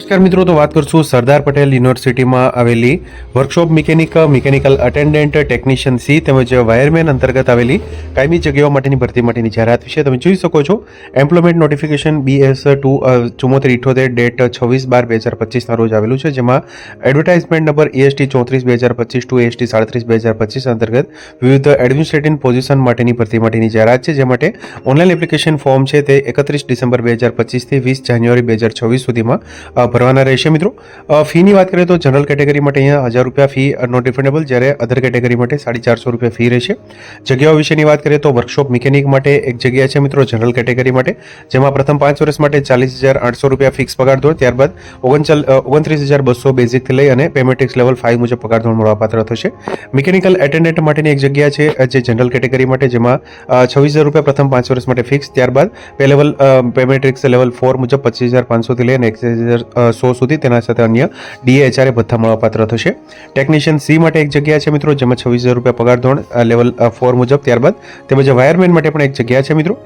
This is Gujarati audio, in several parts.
નમસ્કાર મિત્રો, તો વાત કરશું સરદાર પટેલ યુનિવર્સિટીમાં આવેલી workshop mechanic, mechanical attendant technician C તેમજ વાયરમેન અંતર્ગત આવેલી કાયમી જગ્યાઓ માટેની ભરતી માટેની જાહેરાત વિશે તમે જોઈ શકો છો. એમ્પ્લોયમેન્ટ નોટિફિકેશન બીએસ ટુ ચુમ્મોતેર ઇઠોતેર ડેટ છવ્વીસ બાર બે હજાર પચીસના રોજ આવેલું છે, જેમાં એડવર્ટાઇઝમેન્ટ નંબર એએસટી ચોત્રીસ બે હજાર પચીસ ટુ એએસટી સાડત્રીસ બે હજાર પચીસ અંતર્ગત વિવિધ એડમિનિસ્ટ્રેટિવ પોઝિશન માટેની ભરતી માટેની જાહેરાત છે, જે માટે ઓનલાઈન એપ્લિકેશન ફોર્મ છે તે એકત્રીસ ડિસેમ્બર બે હજાર પચીસથી વીસ જાન્યુઆરી બે હજાર છવ્વીસ સુધીમાં ભરવાના રહેશે મિત્રો. ફીની વાત કરીએ તો જનરલ કેટેગરી માટે અહીંયા હજાર રૂપિયા ફી નોટ રિફંડેબલ જ્યારે અધર કેટેગરી માટે સાડી ચારસો રૂપિયા ફી રહેશે. જગ્યાઓ વિશેની વાત કરીએ તો વર્કશોપ મિકેનિક માટે એક જગ્યા છે મિત્રો જનરલ કેટેગરી માટે, જેમાં પ્રથમ પાંચ વર્ષ માટે ચાલીસ હજાર આઠસો રૂપિયા ફિક્સ પગાર ધોરણ, ત્યારબાદ ઓગણચાલ ઓગણત્રીસ હજાર બસો બેઝિકથી લઈ અને પેમેટિક્સ લેવલ ફાઇવ મુજબ પગાર ધોરણ મળવાપાત્ર થશે. મિકેનિકલ એટેન્ડન્ટ માટેની એક જગ્યા છે, જે જનરલ કેટેગરી માટે, જેમાં છવ્વીસ હજાર રૂપિયા પ્રથમ પાંચ વર્ષ માટે ફિક્સ ત્યારબાદ pay level pay matrix level four મુજબ પચીસ હજાર પાંચસોથી લઈને એકત્રીસ હજાર સો સુધી. તેના સાથે અન્ય ડીએચઆરએ ભથ્થા મળવાપાત્ર થશે. ટેકનિશિયન સી માટે એક જગ્યા છે મિત્રો, જેમાં છવ્વીસ હજાર રૂપિયા પગાર ધોરણ લેવલ ફોર મુજબ. ત્યારબાદ તેમજ વાયરમેન માટે પણ એક જગ્યા છે મિત્રો.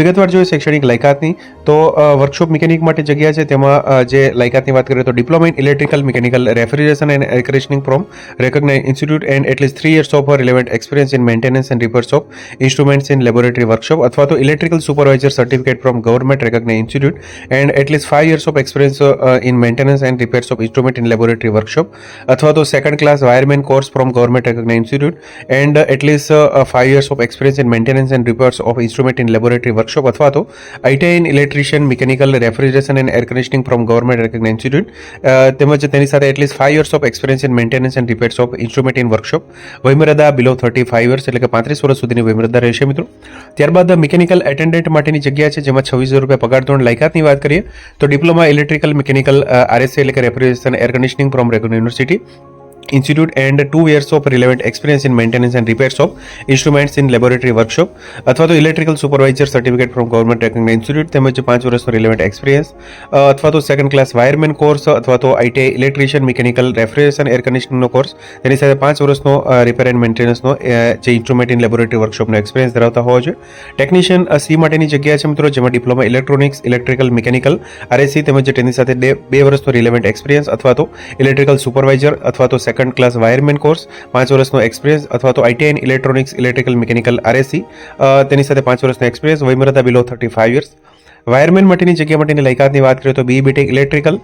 વિગતવાર જોઈએ શૈક્ષણિક લાયકાતની, તો વર્કશોપ મિકેનિક માટે જગ્યા છે. તેમાં જે લાયકાતની વાત કરીએ તો diploma in electrical mechanical refrigeration and air from recognize institute and at least three years of relevant experience in maintenance and repairs of instruments in laboratory workshop અથવા તો electrical supervisor certificate from government recognize institute and at least five years of experience in maintenance and repairs of instrument in laboratory workshop અથવા તો second class wireman course from government recognize institute and at least five years of experience in maintenance and repairs of instrument in laboratory workshop અથવા તો ITI in electrician mechanical refrigeration and air conditioning from government recognize institute તેમજ તેની સાથે at least five years of experience in maintenance and repairs of instrument in workshop વયમર્યાદા below thirty five years એટલે કે પાંત્રીસ વર્ષ સુધીની વયમર્યાદા રહેશે મિત્રો. ત્યારબાદ મિકેનિકલ એટેન્ડન્ટ માટેની જગ્યા છે, જેમાં છવ્વીસ રૂપિયા પગાર ધોરણ લાયકાતની વાત કરીએ, તો ડિપ્લોમા ઇલેક્ટ્રિકલ મિકેનિકલ આરએસસી એટલે કે refrigeration air conditioning from regular university institute and two years of relevant experience in maintenance and repairs of instruments in laboratory workshop અથવા તો electrical supervisor certificate from government recognize institute તેમજ પાંચ વર્ષનો રિલેવન્ટ એક્સપિરિયન્સ અથવા તો સેકન્ડ ક્લાસ વાયરમેન કોર્સ અથવા તો ITI electrician mechanical refrigeration air કન્ડિશનિંગનો course તેની સાથે પાંચ વર્ષનો રિપેર એન્ડ મેન્ટેનન્સનો જે ઇન્સ્ટ્રુમેન્ટ ઇન લેબોરેટરી વર્કશોપનો એક્સપિરિયન્સ ધરાવતા હોવો જોઈએ. ટેકનિશિયન સી માટેની જગ્યા છે મિત્રો, જેમાં diploma electronics electrical mechanical RSC તેમજ તેની સાથે બે વર્ષનો રિલેવન્ટ એક્સપિરિયન્સ અથવા તો ઇલેક્ટ્રિકલ સુપરવાઇઝર અથવા તો સેકન્ડ ક્લાસ વાયરમેન કોર્સ પાંચ વર્ષનો એક્સપિરિયન્સ અથવા તો ITI in electronics electrical mechanical RSC તેની સાથે પાંચ વર્ષનો experience વયમર્યાદા below thirty five years wireman માટેની જગ્યા માટેની લાયકાતની વાત કરીએ તો B BTech electrical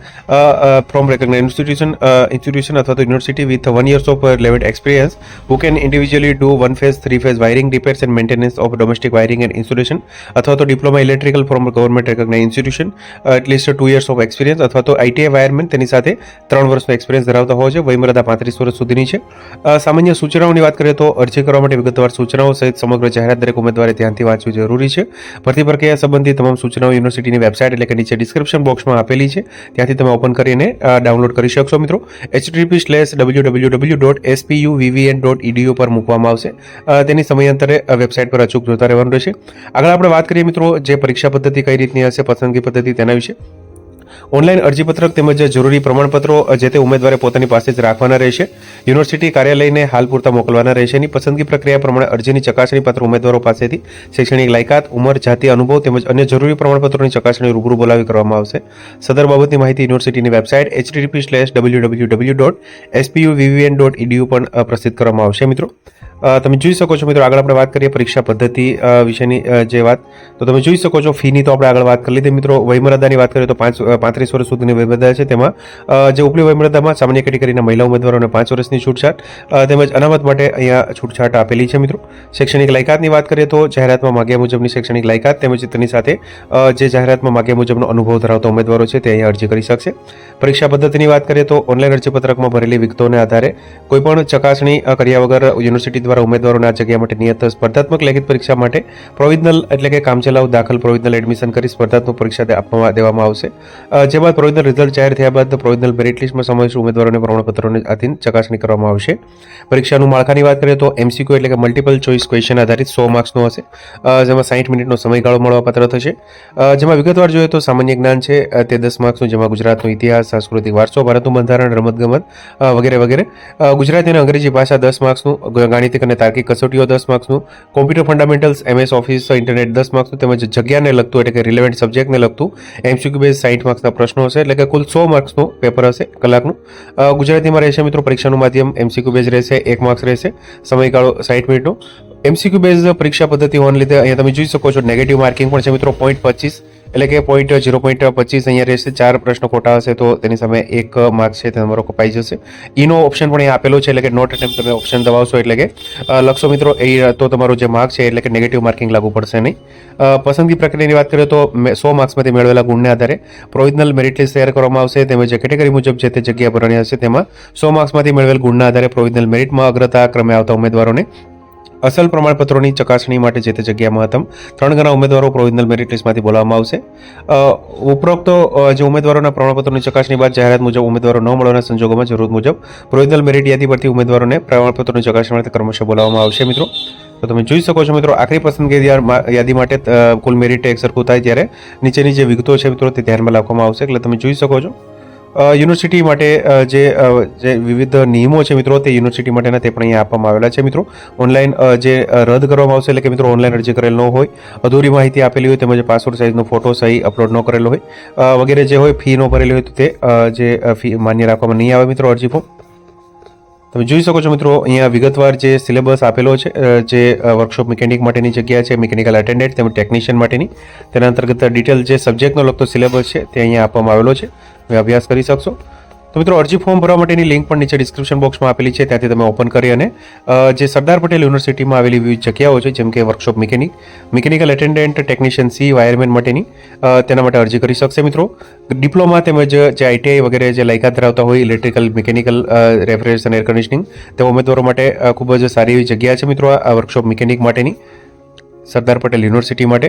from recognise institution institution અથવા તો university with one years of relevant experience who can individually do one phase three phase wiring repairs and maintenance of domestic wiring and installation અથવા તો diploma electrical from government recognize institution at least two years of experience અથવા તો આઈટીઆઈ વાયરમેન તેની સાથે ત્રણ વર્ષનો એક્સપિરિયન્સ ધરાવતા હોય છે, વયમર્યાદા પાંત્રીસ વર્ષ સુધીની છે. સામાન્ય સૂચનાઓની વાત કરીએ તો અરજી કરવા માટે વિગતવાર સૂચનાઓ સહિત સમગ્ર જાહેરાત દરેક ઉમેદવારે ધ્યાનથી વાંચવી જરૂરી છે. ભરતી પ્રક્રિયા સંબંધી તમામ સૂચનાઓ યુનિવર્સિટીની વેબસાઇટ એટલે કે નીચે ડિસ્ક્રિપ્શન બોક્સમાં આપેલી છે. ત્યાંથી તમે ઓપન કરીને ડાઉનલોડ કરી શકશો મિત્રો. HTP slash W W W dot SPU VVN dot EDU પર મૂકવામાં આવશે. તેની સમયાંતરે વેબસાઇટ પર અચૂક જોતા રહેવાનું રહેશે. આગળ આપણે વાત કરીએ મિત્રો, જે પરીક્ષા પદ્ધતિ કઈ રીતની હશે, પસંદગી પદ્ધતિ તેના વિશે. ઓનલાઈન અરજીપત્રક તેમજ જરૂરી પ્રમાણપત્રો જે તે ઉમેદવારે પોતાની પાસે જ રાખવાના રહેશે. યુનિવર્સિટી કાર્યાલયને હાલ પૂરતા મોકલવાના રહેશે એની પસંદગી પ્રક્રિયા પ્રમાણે અરજીની ચકાસણી પત્ર ઉમેદવારો પાસેથી શૈક્ષણિક લાયકાત, ઉંમર, જાતિ, અનુભવ તેમજ અન્ય જરૂરી પ્રમાણપત્રોની ચકાસણી રૂબરૂ બોલાવી કરવામાં આવશે. સદર બાબતની માહિતી યુનિવર્સિટીની website HTTP slash W W W dot SPU dot EDU પણ પ્રસિદ્ધ કરવામાં આવશે મિત્રો. તમે જોઈ શકો છો મિત્રો, આગળ આપણે વાત કરીએ પરીક્ષા પદ્ધતિ વિશેની જે વાત. તો તમે જોઈ શકો છો, ફીની તો આપણે આગળ વાત કરી લીધી મિત્રો. વયમર્યાદાની વાત કરીએ તો પાંચ પાંત્રીસ વર્ષ સુધીની વયમર્યાદા છે તેમાં. જે ઉપલી વયમર્યાદામાં સામાન્ય કેટેગરીના મહિલા ઉમેદવારોને પાંચ વર્ષની છૂટછાટ તેમજ અનામત માટે અહીંયા છૂટછાટ આપેલી છે મિત્રો. શૈક્ષણિક લાયકાતની વાત કરીએ તો જાહેરાતમાં માગ્યા મુજબની શૈક્ષણિક લાયકાત તેમજ તેની સાથે જે જાહેરાતમાં માગ્યા મુજબનો અનુભવ ધરાવતા ઉમેદવારો છે તે અહીંયા અરજી કરી શકશે. પરીક્ષા પદ્ધતિની વાત કરીએ તો ઓનલાઈન અરજીપત્રકમાં ભરેલી વિગતોને આધારે કોઈપણ ચકાસણી કર્યા વગર યુનિવર્સિટી દ્વારા ઉમેદવારોને આ જગ્યા માટે નિયત સ્પર્ધાત્મક લેખિત પરીક્ષા માટે પ્રોવિઝનલ એટલે કે કામચલાઉ દાખલ પ્રોવિઝનલ એડમિશન કરી સ્પર્ધાત્મક પરીક્ષા આપવામાં દેવામાં આવશે. જેમાં બાદ પ્રોવિઝનલ રિઝલ્ટ જાહેર થયા બાદ પ્રોવિઝનલ મેરિટ લિસ્ટમાં સમાવેશ ઉમેદવારોને પ્રમાણપત્રોને આધીન ચકાસણી કરવામાં આવશે. પરીક્ષાનું માળખાની વાત કરીએ તો એમસીક્યુ એટલે કે મલ્ટિપલ ચોઇસ ક્વેશ્ચન આધારિત સો માર્ક્સનું હશે. જેમાં સાહીઠ મિનિટનો સમયગાળો મળવાપાત્ર થશે. જેમાં વિગતવાર જોઈએ તો સામાન્ય જ્ઞાન છે તે દસ માર્ક્સનું, જેમાં ગુજરાતનો ઇતિહાસ, સાંસ્કૃતિક વારસો, ભારતનું બંધારણ, રમતગમત વગેરે વગેરે. ગુજરાતી અને અંગ્રેજી ભાષા દસ માર્ક્સનું, ગ- ગાણિતિક અને તાર્કિક કસોટીઓ દસ માર્ક્સનું computer fundamentals MS Office internet દસ માર્ક્સનું તેમજ જગ્યાને લગતું એટલે કે રિલેવન્ટ સબ્જેક્ટને લગતું એમસીક્યુ બેઝ સાઠ માર્ક્સના પ્રશ્નો હશે એટલે કે કુલ સો માર્ક્સનું પેપર હશે કલાકનું. ગુજરાતીમાં રહેશે મિત્રો પરીક્ષાનું માધ્યમ એમસીક્યુ બેઝ રહેશે, એક માર્ક્સ રહેશે. સમયગાળો સાઠ મિનિટનો. એમસીક્યુ બેઝ પરીક્ષા પદ્ધતિ હોવાને લીધે અહીંયા તમે જોઈ શકો છો નેગેટિવ માર્કિંગ પણ છે મિત્રો પોઈન્ટ પચીસ. એટલે કે પોઈન્ટ ઝીરો પોઈન્ટ પચીસ અહીંયા રહેશે, ચાર પ્રશ્નો ખોટા હશે તો તેની સામે એક માર્ક છે તે તમારો કપાઈ જશે. ઈનો ઓપ્શન પણ અહીંયા આપેલો છે, એટલે કે નોટ એટેમ્પ તમે ઓપ્શન દબાવશો એટલે કે લખશો મિત્રો એ તો તમારો જે માર્ક છે એટલે કે નેગેટિવ માર્કિંગ લાગુ પડશે નહીં. પસંદગી પ્રક્રિયાની વાત કરીએ તો સો માર્ક્સમાંથી મેળવેલા ગુણને આધારે પ્રોવિઝનલ મેરિટ લિસ્ટ તૈયાર કરવામાં આવશે. તેમજ કેટેગરી મુજબ જે તે જગ્યા ભરણી હશે તેમાં સો માર્ક્સમાંથી મેળવેલ ગુણના આધારે પ્રોવિઝનલ મેરિટમાં અગ્રતા ક્રમે આવતા ઉમેદવારોને અસલ પ્રમાણપત્રોની ચકાસણી માટે જે તે જગ્યા મહત્તમ ત્રણ ગણા ઉમેદવારો પ્રોવિઝનલ મેરિટ લિસ્ટમાંથી બોલાવવામાં આવશે. ઉપરોક્ત જે ઉમેદવારોના પ્રમાણપત્રોની ચકાસણી બાદ જાહેરાત મુજબ ઉમેદવારો ન મળવાના સંજોગોમાં જરૂર મુજબ પ્રોવિઝનલ મેરિટ યાદી પરથી ઉમેદવારોને પ્રમાણપત્રોની ચકાસણી માટે ક્રમશઃ બોલાવવામાં આવશે, મિત્રો. તો તમે જોઈ શકો છો, મિત્રો, આખરી પસંદગી યાદી માટે કુલ મેરિટ એક સરખું થાય ત્યારે નીચેની જે વિગતો છે, મિત્રો, તે ધ્યાનમાં રાખવામાં આવશે. એટલે તમે જોઈ શકો છો. યુનિવર્સિટી માટે જે જે વિવિધ નિયમો છે મિત્રો, તે યુનિવર્સિટી માટેના તે પણ અહીંયા આપવામાં આવેલા છે મિત્રો. ઓનલાઈન જે રદ કરવામાં આવશે એટલે કે મિત્રો ઓનલાઈન અરજી કરેલ ન હોય, અધૂરી માહિતી આપેલી હોય તેમજ પાસપોર્ટ સાઇઝનો ફોટો સહી અપલોડ ન કરેલો હોય વગેરે જે હોય ફી ન ભરેલી હોય તો તે જે ફી માન્ય રાખવામાં નહીં આવે મિત્રો અરજી ફોર્મ તમે જોઈ શકો છો મિત્રો, અહીંયા વિગતવાર જે સિલેબસ આપેલો છે જે વર્કશોપ મિકેનિક માટેની જગ્યા છે મિકેનિકલ અટેન્ડન્ટ તેમજ ટેકનિશિયન માટેની. તેના અંતર્ગત ડિટેલ જે સબ્જેક્ટનો લગતો સિલેબસ છે તે અહીંયા આપવામાં આવેલો છે. અભ્યાસ કરી શકશો. તો મિત્રો, અરજી ફોર્મ ભરવા માટેની લિંક પણ નીચે ડિસ્ક્રિપ્શન બોક્સમાં આપેલી છે. ત્યાંથી તમે ઓપન કરી અને જે સરદાર પટેલ યુનિવર્સિટીમાં આવેલી વિવિધ જગ્યાઓ છે, જેમ કે workshop mechanic mechanical attendant technician C wireman માટેની તેના માટે અરજી કરી શકશે મિત્રો. ડિપ્લોમા તેમજ જે આઈટીઆઈ વગેરે જે લાયકાત ધરાવતા હોય electrical mechanical refrigeration air conditioning તે ઉમેદવારો માટે ખૂબ જ સારી એવી જગ્યા છે મિત્રો આ વર્કશોપ મિકેનિક માટેની. સરદાર પટેલ યુનિવર્સિટી માટે.